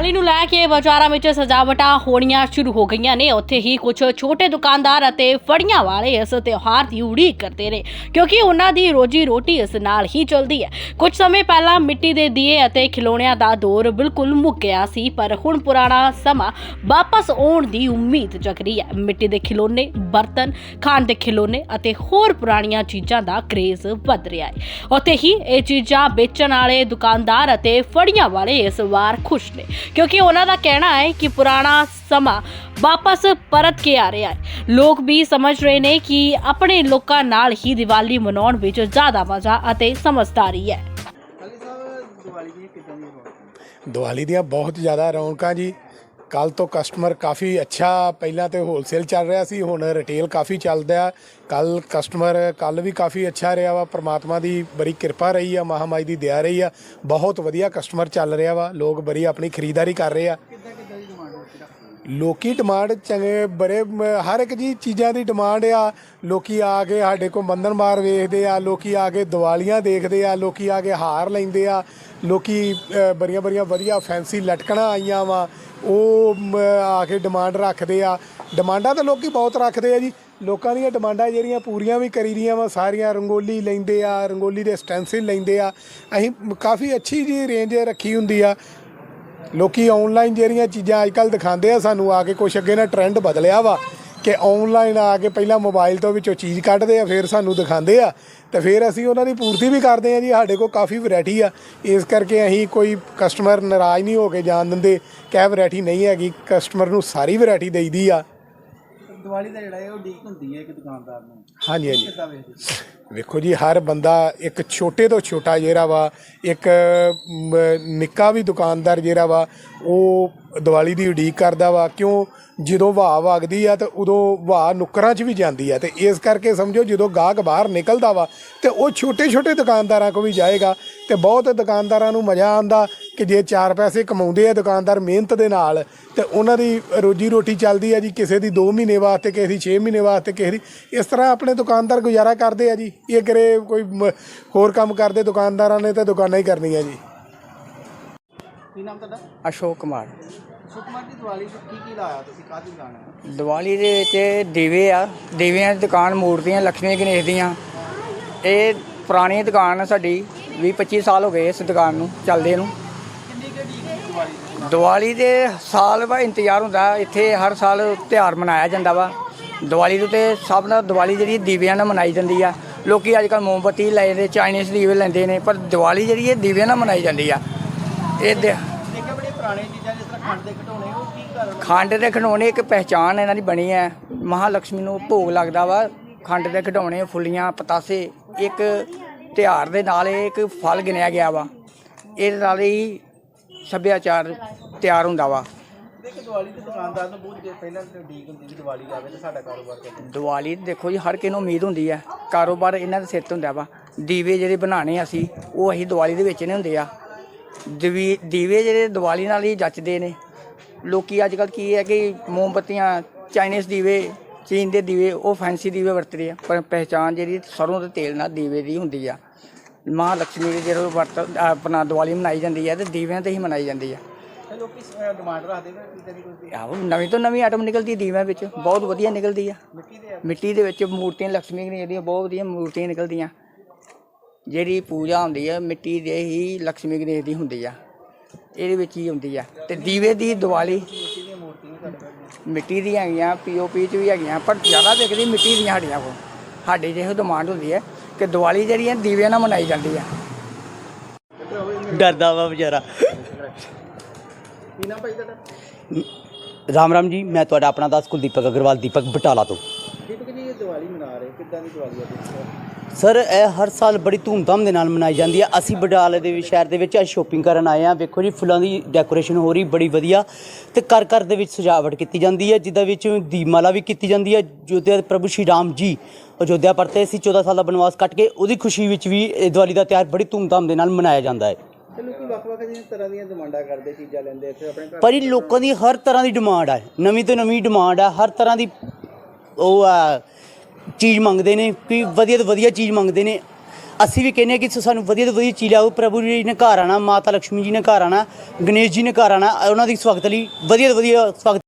ਦੀਵਾਲੀ ਨੂੰ ਲੈ ਕੇ ਬਾਜ਼ਾਰਾਂ ਵਿੱਚ ਸਜਾਵਟਾਂ ਹੋਣੀਆਂ ਸ਼ੁਰੂ ਹੋ ਗਈਆਂ ਨੇ। ਉੱਥੇ ਹੀ ਕੁਝ ਛੋਟੇ ਦੁਕਾਨਦਾਰ ਅਤੇ ਫੜੀਆਂ ਵਾਲੇ ਇਸ ਤਿਉਹਾਰ ਦੀ ਉਡੀਕ ਕਰਦੇ ਨੇ, ਕਿਉਂਕਿ ਉਹਨਾਂ ਦੀ ਰੋਜੀ ਰੋਟੀ ਇਸ ਨਾਲ ਹੀ ਚੱਲਦੀ ਹੈ। ਕੁਝ ਸਮੇਂ ਪਹਿਲਾਂ ਮਿੱਟੀ ਦੇ ਦੀਏ ਅਤੇ ਖਿਲੌਣਿਆਂ ਦਾ ਦੌਰ ਬਿਲਕੁਲ ਮੁੱਕ ਗਿਆ ਸੀ, ਪਰ ਹੁਣ ਪੁਰਾਣਾ ਸਮਾਂ ਵਾਪਸ ਆਉਣ ਦੀ ਉਮੀਦ ਜਗ ਰਹੀ ਹੈ। ਮਿੱਟੀ ਦੇ ਖਿਲੌਣੇ, ਬਰਤਨ, ਖਾਣ ਦੇ ਖਿਲੌਣੇ ਅਤੇ ਹੋਰ ਪੁਰਾਣੀਆਂ ਚੀਜ਼ਾਂ ਦਾ ਕ੍ਰੇਜ਼ ਵੱਧ ਰਿਹਾ ਹੈ। ਉੱਥੇ ਹੀ ਇਹ ਚੀਜ਼ਾਂ ਵੇਚਣ ਵਾਲੇ ਦੁਕਾਨਦਾਰ ਅਤੇ ਫੜੀਆਂ ਵਾਲੇ ਇਸ ਵਾਰ ਖੁਸ਼ ਨੇ ਕਿਉਂਕਿ ਉਹਨਾਂ ਦਾ ਕਹਿਣਾ ਹੈ ਕਿ ਪੁਰਾਣਾ ਸਮਾਂ ਵਾਪਸ ਪਰਤ ਕੇ ਆ ਰਿਹਾ ਹੈ। ਲੋਕ ਵੀ ਸਮਝ ਰਹੇ ਨੇ ਕਿ ਆਪਣੇ ਲੋਕਾਂ ਨਾਲ ਹੀ ਦੀਵਾਲੀ ਮਨਾਉਣ ਵਿੱਚ ਜ਼ਿਆਦਾ ਮਜ਼ਾ ਅਤੇ ਸਮਝਦਾਰੀ ਹੈ। ਦੀਵਾਲੀ ਦੀਆਂ ਬਹੁਤ ਜ਼ਿਆਦਾ ਰੌਣਕਾਂ ਜੀ। ਕੱਲ ਤੋਂ ਕਸਟਮਰ ਕਾਫੀ ਅੱਛਾ ਪਹਿਲਾਂ ਤੇ ਹੋਲਸੇਲ ਚੱਲ ਰਿਹਾ ਸੀ, ਹੁਣ ਰਿਟੇਲ ਕਾਫੀ ਚੱਲਦਾ ਕੱਲ ਕਸਟਮਰ ਕੱਲ ਵੀ ਕਾਫੀ ਅੱਛਾ ਰਿਹਾ ਵਾ, ਪ੍ਰਮਾਤਮਾ ਦੀ ਬੜੀ ਕਿਰਪਾ ਰਹੀ ਆ ਮਹਾਮਾਈ ਦੀ ਦਇਆ ਰਹੀ ਆ। ਬਹੁਤ ਵਧੀਆ ਕਸਟਮਰ ਚੱਲ ਰਿਹਾ ਵਾ, ਲੋਕ ਬੜੀ ਆਪਣੀ ਖਰੀਦਦਾਰੀ ਕਰ ਰਹੇ ਆ ਕਿੱਦਾਂ ਕਿੱਦਾਂ ਦੀ ਡਿਮਾਂਡ ਰੱਖੀ ਰੱਖਦੇ ਲੋਕੀ ਡਿਮਾਂਡ ਚੰਗੇ ਬੜੇ ਹਰ ਇੱਕ ਜੀ ਚੀਜ਼ਾਂ ਦੀ ਡਿਮਾਂਡ ਆ। ਲੋਕੀ ਆ ਕੇ ਸਾਡੇ ਕੋਲ ਬੰਧਨ ਮਾਰ ਵੇਖਦੇ ਆ, ਲੋਕੀ ਆ ਕੇ ਦੀਵਾਲੀਆਂ ਦੇਖਦੇ ਆ, ਲੋਕੀ ਆ ਕੇ ਹਾਰ ਲੈਂਦੇ ਆ। ਲੋਕੀ ਬੜੀਆਂ ਬੜੀਆਂ ਵਧੀਆ ਫੈਂਸੀ ਲਟਕਣਾ ਆਈਆਂ ਵਾ। ਉਹ ਆ ਕੇ ਡਿਮਾਂਡ ਰੱਖਦੇ ਆ। ਡਿਮਾਂਡਾਂ ਤਾਂ ਲੋਕੀ ਬਹੁਤ ਰੱਖਦੇ ਆ ਜੀ। ਲੋਕਾਂ ਦੀਆਂ ਡਿਮਾਂਡਾਂ ਜਿਹੜੀਆਂ ਪੂਰੀਆਂ ਵੀ ਕਰੀ ਦੀਆਂ ਵਾ, ਸਾਰੀਆਂ ਰੰਗੋਲੀ ਲੈਂਦੇ ਆ, ਰੰਗੋਲੀ ਦੇ ਸਟੈਂਸਿਲ ਲੈਂਦੇ ਆ। ਅਸੀਂ ਕਾਫੀ ਅੱਛੀ ਜੀ ਰੇਂਜ ਰੱਖੀ ਹੁੰਦੀ ਆ। ਲੋਕੀ ਆਨਲਾਈਨ ਜਿਹੜੀਆਂ ਚੀਜ਼ਾਂ ਅੱਜ ਅੱਜਕੱਲ ਦਿਖਾਉਂਦੇ ਆ, ਸਾਨੂੰ ਆ ਕੇ ਕੁਛ ਅੱਗੇ ਨਾ ਟ੍ਰੈਂਡ ਬਦਲਿਆ ਵਾ ਕਿ ਆਨਲਾਈਨ ਆ ਕੇ ਪਹਿਲਾਂ ਮੋਬਾਈਲ ਤੋਂ ਵਿੱਚੋਂ ਚੀਜ਼ ਕੱਢਦੇ ਆ, ਫਿਰ ਸਾਨੂੰ ਦਿਖਾਉਂਦੇ ਆ ਤੇ ਫਿਰ ਅਸੀਂ ਉਹਨਾਂ ਦੀ ਪੂਰਤੀ ਵੀ ਕਰਦੇ ਆ ਜੀ, ਸਾਡੇ ਕੋਲ ਕਾਫੀ ਵੈਰਾਈਟੀ ਆ। ਇਸ ਕਰਕੇ ਅਸੀਂ ਕੋਈ ਕਸਟਮਰ ਨਾਰਾਜ਼ ਨਹੀਂ ਹੋ ਕੇ ਜਾਣ ਦਿੰਦੇ ਕਿ ਇਹ ਵੈਰਾਈਟੀ ਨਹੀਂ ਹੈਗੀ ਕਸਟਮਰ ਨੂੰ ਸਾਰੀ ਵੈਰਾਈਟੀ ਦੇਈਦੀ ਆ। ਦੀਵਾਲੀ ਦਾ ਜਿਹੜਾ ਹੈ ਉਹ ਡੀਕ ਹੁੰਦੀ ਹੈ ਇੱਕ ਦੁਕਾਨਦਾਰ ਨੂੰ। ਹਾਂਜੀ ਹਾਂਜੀ। ਕਿੱਦਾਂ ਵੇਖਦੇ ਵੇਖੋ ਜੀ ਹਰ ਬੰਦਾ ਇੱਕ ਛੋਟੇ ਤੋਂ ਛੋਟਾ ਜਿਹੜਾ ਵਾ ਇੱਕ ਮ, ਨਿੱਕਾ ਵੀ ਦੁਕਾਨਦਾਰ ਜਿਹੜਾ ਵਾ ਉਹ ਦੀਵਾਲੀ ਦੀ ਉਡੀਕ ਕਰਦਾ ਵਾ। ਕਿਉਂ? ਜਦੋਂ ਵਾਹ ਵਗਦੀ ਆ ਤੇ ਉਦੋਂ ਵਾਹ ਨੁੱਕਰਾਂ 'ਚ ਵੀ ਜਾਂਦੀ ਆ। ਤੇ ਇਸ ਕਰਕੇ ਸਮਝੋ ਜਦੋਂ ਗਾਹਕ ਬਾਹਰ ਨਿਕਲਦਾ ਵਾ ਤੇ ਉਹ ਛੋਟੇ ਛੋਟੇ ਦੁਕਾਨਦਾਰਾਂ ਕੋ ਵੀ ਜਾਏਗਾ ਤੇ ਬਹੁਤ ਦੁਕਾਨਦਾਰਾਂ ਨੂੰ ਮਜ਼ਾ ਆਂਦਾ ਕਿ ਜੇ ਚਾਰ ਪੈਸੇ ਕਮਾਉਂਦੇ ਆ ਦੁਕਾਨਦਾਰ ਮਿਹਨਤ ਦੇ ਨਾਲ ਤੇ ਉਹਨਾਂ ਦੀ ਰੋਜੀ ਰੋਟੀ ਚੱਲਦੀ ਆ ਜੀ ਕਿਸੇ ਦੀ 2 ਮਹੀਨੇ ਵਾਸਤੇ ਕਿਸੇ ਦੀ 6 ਮਹੀਨੇ ਵਾਸਤੇ ਕਿਸੇ ਦੀ ਇਸ ਤਰ੍ਹਾਂ ਆਪਣੇ ਦੁਕਾਨਦਾਰ ਗੁਜ਼ਾਰਾ ਕਰਦੇ ਆ ਜੀ। ਇਹ ਕਰੇ ਕੋਈ ਹੋਰ ਕੰਮ ਕਰਦੇ ਦੁਕਾਨਦਾਰਾਂ ਨੇ ਤਾਂ ਦੁਕਾਨਾਂ ਹੀ ਕਰਨੀਆਂ ਜੀ। ਕੀ ਨਾਮ ਤੁਹਾਡਾ? ਅਸ਼ੋਕ ਕੁਮਾਰ। ਸੁਕਮਾਰ ਦੀ ਦੀਵਾਲੀ ਤੇ ਕੀ ਕੀ ਲਾਇਆ ਤੁਸੀਂ? ਕਾਹਦੀ ਲਾਣਾ ਦੀਵਾਲੀ ਦੇ ਵਿੱਚ ਦੀਵੇ ਆ ਦੀਵਿਆਂ ਦੀ ਦੁਕਾਨ ਮੂਰਤੀਆਂ ਲక్ష్ਮੀ ਗਣੇਸ਼ ਦੀਆਂ। ਇਹ ਪੁਰਾਣੀ ਦੁਕਾਨ ਆ ਸਾਡੀ 20 25 ਸਾਲ ਹੋ ਗਏ ਇਸ ਦੁਕਾਨ ਨੂੰ ਚੱਲਦੇ ਨੂੰ। ਦੀਵਾਲੀ ਦੀ ਸਾਲ ਬਾਅਦ ਇੰਤਜ਼ਾਰ ਹੁੰਦਾ ਇੱਥੇ ਹਰ ਸਾਲ ਤਿਉਹਾਰ ਮਨਾਇਆ ਜਾਂਦਾ ਵਾ। ਦੀਵਾਲੀ ਦੇ ਤੇ ਸਭ ਨਾਲ ਦੀਵਾਲੀ ਜਿਹੜੀ ਦੀਵਿਆਂ ਨਾਲ ਮਨਾਈ ਜਾਂਦੀ ਆ। ਲੋਕੀ ਅੱਜ ਕੱਲ੍ਹ ਮੋਮਬੱਤੀ ਲੈਂਦੇ ਚਾਈਨੀਜ਼ ਦੀਵੇ ਲੈਂਦੇ ਨੇ ਪਰ ਦੀਵਾਲੀ ਜਿਹੜੀ ਇਹ ਦੀਵਿਆਂ ਨਾਲ ਮਨਾਈ ਜਾਂਦੀ ਆ। ਇਹ ਦੇ- ਪੁਰਾਣੀ ਚੀਜ਼ਾਂ ਜਿਸ ਤਰ੍ਹਾਂ ਖੰਡ ਦੇ ਘਟਾਉਣੇ ਉਹ ਕੀ ਕਾਰਨ ਖੰਡ ਦੇ ਖਿਡੌਣੇ ਇੱਕ ਪਹਿਚਾਨ ਇਹਨਾਂ ਦੀ ਬਣੀ ਹੈ ਮਹਾਲక్ష్ਮੀ ਨੂੰ ਭੋਗ ਲੱਗਦਾ ਵਾ। ਖੰਡ ਦੇ ਖਿਡੌਣੇ ਫੁੱਲੀਆਂ ਪਤਾਸੇ ਇੱਕ ਤਿਉਹਾਰ ਦੇ ਨਾਲ ਇਹ ਇੱਕ ਫਲ ਗਿਣਿਆ ਗਿਆ ਵਾ। ਇਹਦੇ ਨਾਲ ਹੀ ਸੱਭਿਆਚਾਰ ਤਿਆਰ ਹੁੰਦਾ ਵਾ। ਦੇਖੋ ਦੀਵਾਲੀ ਤੇ ਦੁਕਾਨਦਾਰ ਨੂੰ ਬਹੁਤ ਦੇਰ ਪਹਿਲਾਂ ਤੇ ਡੀਕ ਹੁੰਦੀ ਸੀ ਦੀਵਾਲੀ ਆਵੇ ਤੇ ਸਾਡਾ ਕਾਰੋਬਾਰ ਕਰੇ ਦੀਵਾਲੀ ਤੇ ਦੇਖੋ ਜੀ ਹਰ ਕਿਸੇ ਨੂੰ ਉਮੀਦ ਹੁੰਦੀ ਹੈ ਕਾਰੋਬਾਰ ਇਹਨਾਂ ਦੇ ਸਿਰ ਤੇ ਹੁੰਦਾ ਵਾ। ਦੀਵੇ ਜਿਹੜੇ ਬਣਾਣੇ ਅਸੀਂ ਉਹ ਅਸੀਂ ਦੀਵਾਲੀ ਦੇ ਵਿੱਚ ਨੇ ਹੁੰਦੇ ਆ। ਦੀਵੇ ਦੀਵੇ ਜਿਹੜੇ ਦੀਵਾਲੀ ਨਾਲ ਹੀ ਜੱਚਦੇ ਨੇ। ਲੋਕੀ ਅੱਜ ਕੱਲ੍ਹ ਕੀ ਹੈ ਕਿ ਮੋਮਬੱਤੀਆਂ ਚਾਈਨੀਜ਼ ਦੀਵੇ ਚੀਨ ਦੇ ਦੀਵੇ ਉਹ ਫੈਂਸੀ ਦੀਵੇ ਵਰਤਦੇ ਆ। ਪਰ ਪਹਿਚਾਨ ਜਿਹੜੀ ਸਰੋਂ ਦੇ ਤੇਲ ਨਾਲ ਦੀਵੇ ਦੀ ਹੁੰਦੀ ਆ। ਮਾਂ ਲక్ష్ਮੀ ਦੀ ਜਦੋਂ ਵਰਤ ਆਪਣਾ ਦੀਵਾਲੀ ਮਨਾਈ ਜਾਂਦੀ ਹੈ ਤੇ ਦੀਵਿਆਂ ਤੇ ਹੀ ਮਨਾਈ ਜਾਂਦੀ ਹੈ। ਆਹੋ ਨਵੀਂ ਤੋਂ ਨਵੀਂ ਆਈਟਮ ਨਿਕਲਦੀ ਦੀਵਿਆਂ ਵਿੱਚ ਬਹੁਤ ਵਧੀਆ ਨਿਕਲਦੀ ਆ। ਮਿੱਟੀ ਦੇ ਵਿੱਚ ਮੂਰਤੀਆਂ ਲక్ష్ਮੀ ਦੀਆਂ ਜਿਹੜੀਆਂ ਬਹੁਤ ਵਧੀਆ ਮੂਰਤੀਆਂ ਨਿਕਲਦੀਆਂ। ਜਿਹੜੀ ਪੂਜਾ ਹੁੰਦੀ ਹੈ ਮਿੱਟੀ ਦੇ ਹੀ ਲక్ష్ਮੀ ਗਣੇਸ਼ ਦੀ ਹੁੰਦੀ ਆ। ਇਹਦੇ ਵਿੱਚ ਹੀ ਹੁੰਦੀ ਆ। ਤੇ ਦੀਵੇ ਦੀ ਦੀਵਾਲੀ ਮਿੱਟੀ ਦੀਆਂ ਹੈਗੀਆਂ ਪੀਓਪੀ ਚ ਵੀ ਹੈਗੀਆਂ ਪਰ ਜ਼ਿਆਦਾ ਦੇਖਦੀ ਮਿੱਟੀ ਦੀਆਂ ਸਾਡੀਆਂ ਕੋਲ। ਸਾਡੇ ਜਿਹੋ ਡਿਮਾਂਡ ਹੁੰਦੀ ਹੈ ਕਿ ਦੀਵਾਲੀ ਜਿਹੜੀ ਹੈ ਦੀਵਿਆਂ ਨਾਲ ਮਨਾਈ ਜਾਂਦੀ ਆ ਡਰਦਾ ਵਾ ਵਿਚਾਰਾ। ਕੀ ਨਾਮ ਭਾਈ ਤੁਹਾਡਾ? ਰਾਮ ਰਾਮ ਜੀ ਮੈਂ ਤੁਹਾਡਾ ਆਪਣਾ ਦਾਸ ਕੁਲਦੀਪਕ ਅਗਰਵਾਲ ਦੀਪਕ ਬਟਾਲਾ ਤੋਂ। ਦੀਪਕ ਜੀ ਇਹ ਦੀਵਾਲੀ ਮਨਾ ਰਹੇ ਕਿੱਦਾਂ ਦੀ ਦੀਵਾਲੀ ਹੈ ਤੁਸੀਂ ਸਰ ਇਹ ਹਰ ਸਾਲ ਬੜੀ ਧੂਮਧਾਮ ਦੇ ਨਾਲ ਮਨਾਈ ਜਾਂਦੀ ਹੈ। ਅਸੀਂ ਬਟਾਲੇ ਦੇ ਵੀ ਸ਼ਹਿਰ ਦੇ ਵਿੱਚ ਅੱਜ ਸ਼ੋਪਿੰਗ ਕਰਨ ਆਏ ਆ ਵੇਖੋ ਜੀ ਫੁੱਲਾਂ ਦੀ ਡੈਕੋਰੇਸ਼ਨ ਹੋ ਰਹੀ ਬੜੀ ਵਧੀਆ ਤੇ ਘਰ ਘਰ ਦੇ ਵਿੱਚ ਸਜਾਵਟ ਕੀਤੀ ਜਾਂਦੀ ਹੈ ਜਿੱਦਾਂ ਵਿੱਚ ਦੀਪਮਾਲਾ ਵੀ ਕੀਤੀ ਜਾਂਦੀ ਹੈ। ਜੋਧਿਆ ਪ੍ਰਭੂ ਸ਼੍ਰੀ ਰਾਮ ਜੀ ਅਯੋਧਿਆ ਪਰਤੇ ਸੀ 14 ਸਾਲ ਦਾ ਬਨਵਾਸ ਕੱਟ ਕੇ ਉਹਦੀ ਖੁਸ਼ੀ ਵਿੱਚ ਵੀ ਇਹ ਦੀਵਾਲੀ ਦਾ ਤਿਉਹਾਰ ਬੜੀ ਧੂਮਧਾਮ ਦੇ ਨਾਲ ਮਨਾਇਆ ਜਾਂਦਾ ਹੈ। ਤੇ ਲੋਕੀ ਵੱਖ-ਵੱਖ ਜਿਹੀਆਂ ਤਰ੍ਹਾਂ ਦੀਆਂ ਡਿਮਾਂਡਾਂ ਕਰਦੇ ਚੀਜ਼ਾਂ ਲੈਂਦੇ ਇੱਥੇ ਆਪਣੇ ਘਰ। ਪਰ ਇਹ ਲੋਕਾਂ ਦੀ ਹਰ ਤਰ੍ਹਾਂ ਦੀ ਡਿਮਾਂਡ ਹੈ। ਨਵੀਂ ਤੋਂ ਨਵੀਂ ਡਿਮਾਂਡ ਹੈ। ਹਰ ਤਰ੍ਹਾਂ ਦੀ ਉਹ ਆ ਚੀਜ਼ ਮੰਗਦੇ ਨੇ ਵੀ ਵਧੀਆ ਤੋਂ ਵਧੀਆ ਚੀਜ਼ ਮੰਗਦੇ ਨੇ। ਅਸੀਂ ਵੀ ਕਹਿੰਦੇ ਹਾਂ ਕਿ ਸਾਨੂੰ ਵਧੀਆ ਤੋਂ ਵਧੀਆ ਚੀਜ਼ ਲਿਆਓ। ਪ੍ਰਭੂ ਜੀ ਨੇ ਘਰ ਆਣਾ ਮਾਤਾ ਲక్ష్ਮੀ ਜੀ ਨੇ ਘਰ ਆਣਾ ਗਣੇਸ਼ ਜੀ ਨੇ ਘਰ ਆਣਾ ਉਹਨਾਂ ਦੀ ਸਵਾਗਤ ਲਈ ਵਧੀਆ ਤੋਂ ਵਧੀਆ ਸਵਾਗਤ